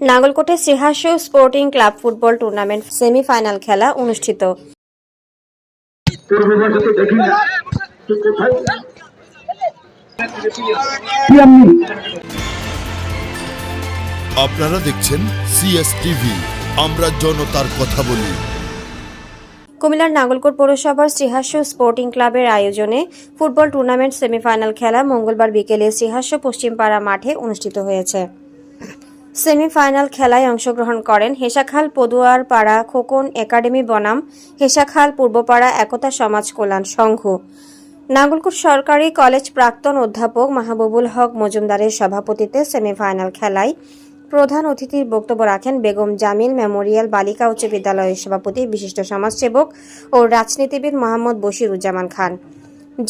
নাগলকোটে Shrihasya sporting club football tournament semifinal খেলা অনুষ্ঠিত। আপনারা দেখছেন সিএস টিভি আমরা জনতার কথা বলি। কুমিল্লার নাগলকোট পৌরসভার শ্রীহাস্য স্পোর্টিং ক্লাবের আয়োজনে ফুটবল টুর্নামেন্ট সেমিফাইনাল খেলা মঙ্গলবার বিকেলে শ্রীহাস্য পশ্চিমপাড়া মাঠে অনুষ্ঠিত হয়েছে। সেমিফাইনাল খেলায় অংশগ্রহণ করেন হেসাখাল পদুয়ার পাড়া খোকন একাডেমি, বনাম, হেসাখাল, পূর্বপাড়া, একতা সমাজ কল্যাণ সংঘ। নাগলকোট সরকারি কলেজ প্রাক্তন অধ্যাপক মাহবুবুল হক মজুমদারের সভাপতিত্বে সেমিফাইনাল খেলায় প্রধান অতিথির বক্তব্য রাখেন বেগম জামিল মেমোরিয়াল বালিকা উচ্চ বিদ্যালয়ের সভাপতি, বিশিষ্ট সমাজসেবক ও রাজনীতিবিদ মোহাম্মদ বশিরুজ্জামান খান।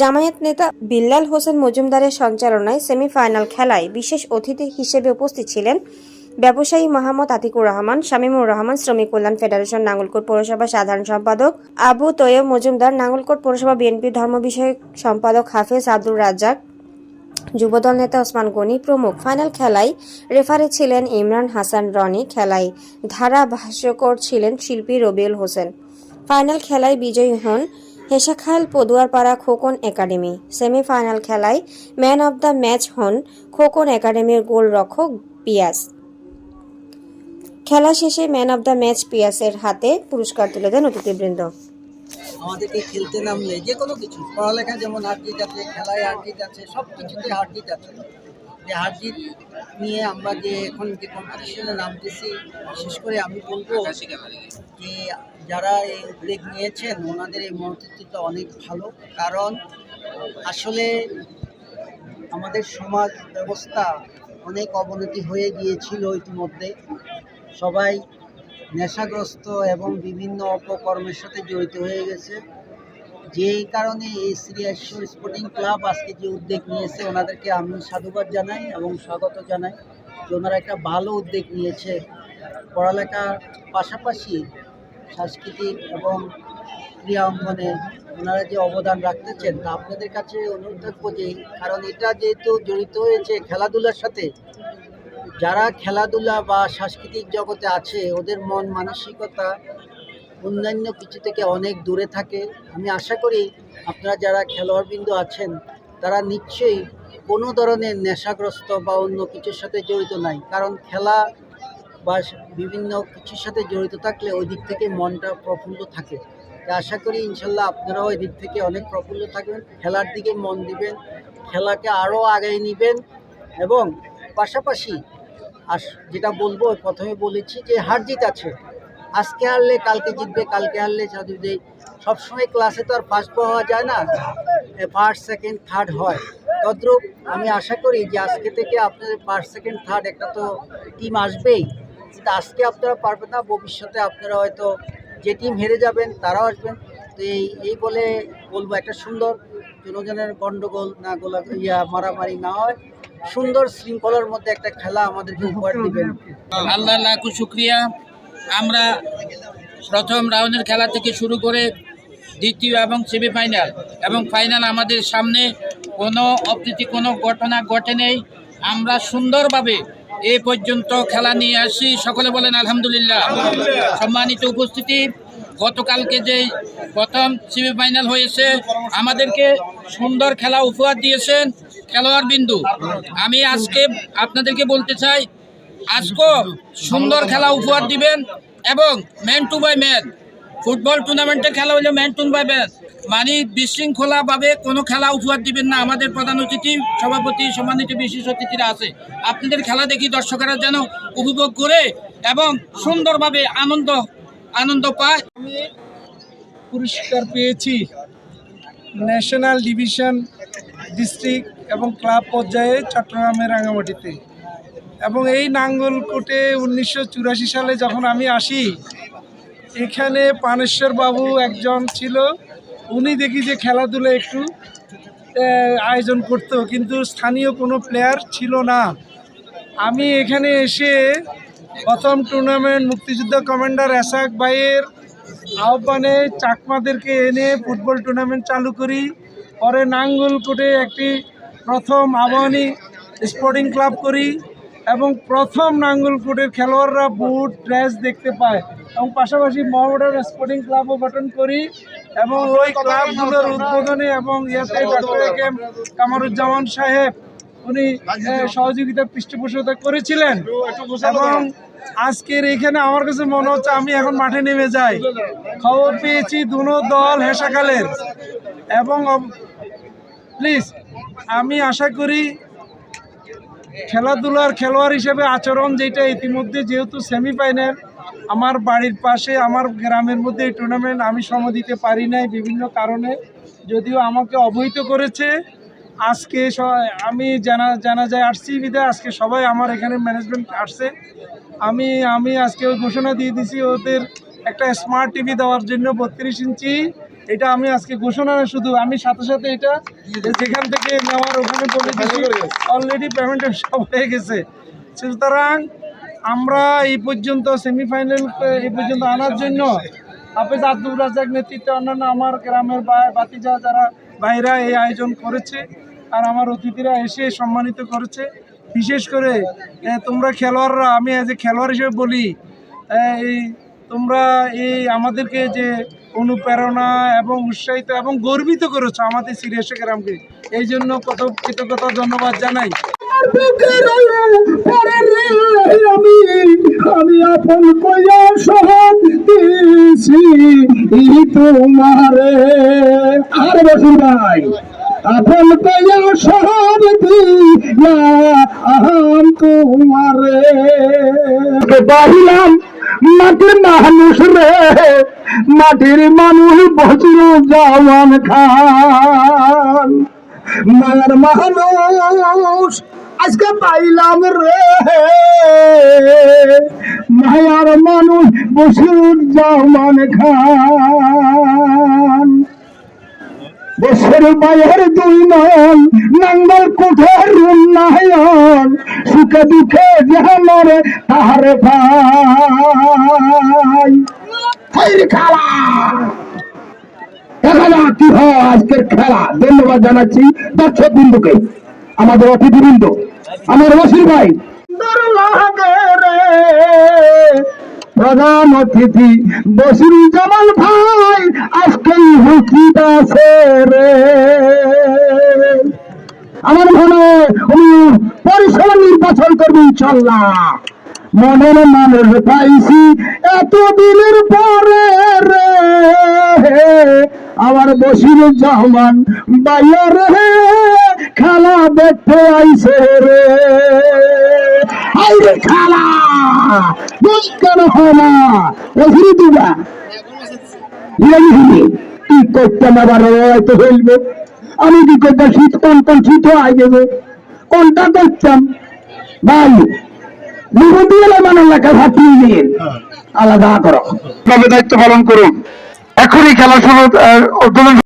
জামায়াত নেতা বিল্লাল হোসেন মজুমদারের সঞ্চালনায় সেমিফাইনাল খেলায় বিশেষ অতিথি হিসেবে উপস্থিত ছিলেন ব্যবসায়ী মোহাম্মদ আতিকুর রহমান, শামীমুর রহমান, শ্রমিক কল্যাণ ফেডারেশন, নাঙ্গলকোট পৌরসভা সাধারণ সম্পাদক আবু তৈয়ব মজুমদার, নাঙ্গলকোট পৌরসভা বিএনপি ধর্ম বিষয়ক সম্পাদক হাফেজ আব্দুর রাজ্জাক, যুবদল নেতা ওসমান গনি, প্রমুখ ফাইনাল খেলায় রেফারি ছিলেন ইমরান হাসান রনি, খেলায় ধারাভাষ্যকর ছিলেন শিল্পী রবিউল হোসেন। ফাইনাল খেলায় বিজয়ী হন হেসাখাল পদুয়ারপাড়া খোকন একাডেমি। সেমিফাইনাল খেলায় ম্যান অব দ্য ম্যাচ হন খোকন একাডেমির গোলরক্ষক পিয়াস। খেলা শেষে ম্যান অব দ্য ম্যাচ পিয়াসের হাতে পুরস্কার তুলে দেন অতিথিবৃন্দ। আমাদেরকে খেলতে নামলে যে কোনো কিছু, পড়ালেখা যেমন হার জিত আছে, খেলায় হার জিত আছে সব কিছুতে হার জিত আছে। যে হার জিত নিয়ে আমরা যে এখন যে কম্পিটিশনে নামতেছি, বিশেষ করে আমি বলব যে যারা এই উদ্যোগ নিয়েছেন, ওনাদের এই মনোতৃত্বটা অনেক ভালো। কারণ আসলে আমাদের সমাজ ব্যবস্থা অনেক অবনতি হয়ে গিয়েছিল ইতিমধ্যে। সবাই নেশাগ্রস্ত এবং বিভিন্ন অপকর্মের সাথে জড়িত হয়ে গেছে। যেই কারণে এই সিরিয়াস স্পোর্টিং ক্লাব আজকে যে উদ্যোগ নিয়েছে, ওনাদেরকে আমি সাধুবাদ জানাই এবং স্বাগত জানাই যে ওনারা একটা ভালো উদ্যোগ নিয়েছে। পড়ালেখার পাশাপাশি সাংস্কৃতিক এবং ক্রিয়া অঙ্গনে ওনারা যে অবদান রাখতেছেন, তা আপনাদের কাছে অনুরোধ থাকব যে, কারণ এটা যেহেতু জড়িত হয়েছে খেলাধুলার সাথে যারা খেলাধুলা বা সাংস্কৃতিক জগতে আছে, ওদের মন মানসিকতা অন্যান্য কিছু থেকে অনেক দূরে থাকে। আমি আশা করি আপনারা যারা খেলোয়াড়বৃন্দ আছেন, তারা নিশ্চয়ই কোনো ধরনের নেশাগ্রস্ত বা অন্য কিছুর সাথে জড়িত নাই। কারণ খেলা বা বিভিন্ন কিছুর সাথে জড়িত থাকলে ওই দিক থেকে মনটা প্রফুল্ল থাকে। আশা করি ইনশাল্লাহ আপনারাও ওই দিক থেকে অনেক প্রফুল্ল থাকবেন, খেলার দিকে মন দিবেন, খেলাকে আরও আগায় নেবেন এবং পাশাপাশি আর যেটা বলব, প্রথমে বলেছি যে হার জিত আছে। আজকে হারলে কালকে জিতবে, কালকে হারলে জিতবে সবসময় ক্লাসে তো আর ফার্স্ট পাওয়া যায় না ফার্স্ট সেকেন্ড থার্ড হয়। তদ্রুপ আমি আশা করি যে আজকে থেকে আপনাদের ফার্স্ট সেকেন্ড থার্ড একটা তো টিম আসবেই। কিন্তু আজকে আপনারা পারবেন না, ভবিষ্যতে আপনারা হয়তো যে টিম হেরে যাবেন, তারাও আসবেন। তো এই এই বলে বলব একটা সুন্দর জনজনের গন্ডগোল না গোলা, ইয়া, মারামারি না হয়। সুন্দর শৃঙ্খলার মধ্যে একটা খেলা আমাদেরকে উপহার দিবেন। আল্লাহ লাখো শুক্রিয়া। আমরা প্রথম রাউন্ডের খেলা থেকে শুরু করে দ্বিতীয় এবং সেমিফাইনাল এবং ফাইনাল আমাদের সামনে কোনো অপ্রীতি, কোনো ঘটনা ঘটে নেই। আমরা সুন্দরভাবে এ পর্যন্ত খেলা নিয়ে আসি সকলে বলেন আলহামদুলিল্লাহ। সম্মানিত উপস্থিতি, গতকালকে যে প্রথম সেমিফাইনাল হয়েছে, আমাদেরকে সুন্দর খেলা উপহার দিয়েছেন। খেলোয়াড় বিন্দু। আমি আজকে আপনাদেরকে বলতে চাই আজকেও সুন্দর খেলা উপহার দিবেন এবং man to by man football টুর্নামেন্টের খেলা হলে ম্যান টু বাই ম্যান মানে বিশৃঙ্খলাভাবে কোনো খেলা উপহার দিবেন না। আমাদের প্রধান অতিথি, সভাপতি, সম্মানিত বিশেষ অতিথিরা আছে। আপনাদের খেলা দেখি দর্শকেরা যেন উপভোগ করে এবং সুন্দরভাবে আনন্দ আনন্দ পায়। আমি পুরস্কার পেয়েছি ন্যাশনাল ডিভিশন ডিস্ট্রিক্ট এবং ক্লাব পর্যায়ে চট্টগ্রামের রাঙামাটিতে। এবং এই নাঙ্গলকোটে উনিশশো চুরাশি সালে যখন আমি আসি, এখানে পানেশ্বর বাবু একজন ছিল, উনি দেখি যে খেলাধুলা একটু আয়োজন করতো, কিন্তু স্থানীয় কোনো প্লেয়ার ছিল না। আমি এখানে এসে প্রথম টুর্নামেন্ট মুক্তিযুদ্ধ কমান্ডার এসাক ভাইয়ের আহ্বানে চাকমাদেরকে এনে ফুটবল টুর্নামেন্ট চালু করি। পরে নাঙ্গলকোটে একটি প্রথম আবাহনী স্পোর্টিং ক্লাব করি এবং প্রথম নাঙ্গলকোটের খেলোয়াড়রা বুট, ড্রেস দেখতে পায় এবং পাশাপাশি মোহামেডান স্পোর্টিং ক্লাবও গঠন করি এবং ওই ক্লাবগুলোর উদ্বোধনে এবং ইয়াতে ডক্টর এ কে এম কামারুজ্জামান সাহেব, উনি সহযোগিতা পৃষ্ঠপোষকতা করেছিলেন এবং আজকের এখানে আমার কাছে মনে হচ্ছে আমি এখন মাঠে নেমে যাই। খবর পেয়েছি দুনো দল হেসাকালের এবং প্লিজ আমি আশা করি খেলাধুলার খেলোয়াড় হিসেবে আচরণ যেটা ইতিমধ্যে যেহেতু সেমিফাইনাল আমার বাড়ির পাশে, আমার গ্রামের মধ্যে এই টুর্নামেন্ট আমি সময় দিতে পারি নাই বিভিন্ন কারণে। যদিও আমাকে অবহিত করেছে। আজকে আমি জানা জানা যায় আসছি বিধায় আজকে সবাই আমার এখানে ম্যানেজমেন্ট আসছে। আমি আমি আজকে ওই ঘোষণা দিয়ে দিছি, ওদের একটা স্মার্ট টিভি দেওয়ার জন্য বত্রিশ ইঞ্চি এটা আমি আজকে ঘোষণা না শুধু আমি সাথে সাথে এটা যেখান থেকে নেওয়ার ওখানে বলে দিচ্ছি অলরেডি পেমেন্টের সব হয়ে গেছে। সুতরাং আমরা এই পর্যন্ত সেমিফাইনাল এই পর্যন্ত আনার জন্য হাফেজ আব্দুল রাজাক নেতৃত্বে অন্যান্য আমার গ্রামের বা- বাতিজা যারা ভাইরা এই আয়োজন করেছে আর আমার অতিথিরা এসে সম্মানিত করেছে। বিশেষ করে তোমরা খেলোয়াড়রা আমি এজ এ খেলোয়াড় হিসেবে বলি এই তোমরা এই আমাদেরকে যে অনুপ্রেরণা এবং উৎসাহিত এবং গর্বিত করেছ আমাদের সিরিয়াস গ্রামকে এই জন্য কত কৃতজ্ঞতা ধন্যবাদ জানাই। আমি আমি আপন কইয়া সহন দিছি তোমারে। আর বসুন ভাই আপন কইয়া সহন দিলাম তোমারে। বাহিলাম মাটির মানুষ রে, মাটির মানুষ বসল জওয়ান খান। মায়ার মানুষ, আজকে পাইলাম রে। মায়ার মানুষ বসুর জামান খান। দেশের দুই নয়ন, নাঙ্গল কোঠের উন্নয়ন সুখে দুঃখে ভাই। হাইরে দেখা যাক কি হয় আজকের খেলা। ধন্যবাদ জানাচ্ছি দর্শক বিন্দুকে, আমাদের অতিথিবৃন্দ, আমার বসির ভাই। প্রধান অতিথি বসির জামাল ভাই রে আমার মনে উনি পরিষদ নির্বাচন করবেন ইনশাল্লাহ। মনের মানুষ পাইছি এত দিনের পরে রে। আমার বসির জামান বাইর রে খেলা দেখতে আইছে রে। আইরে খেলা কেন হয় না? বসির দিবা। কি করতাম আবার হয়তো ফেলবে আমি কি করতাম শীত কোন কোন শীত আই যাবে কোনটা করতাম? ভাই মুহূর্তে মানুষ লেখা দিয়ে আলাদা করো। দায়িত্ব পালন করুন। এখনই খেলা শুরু উদ্বোধন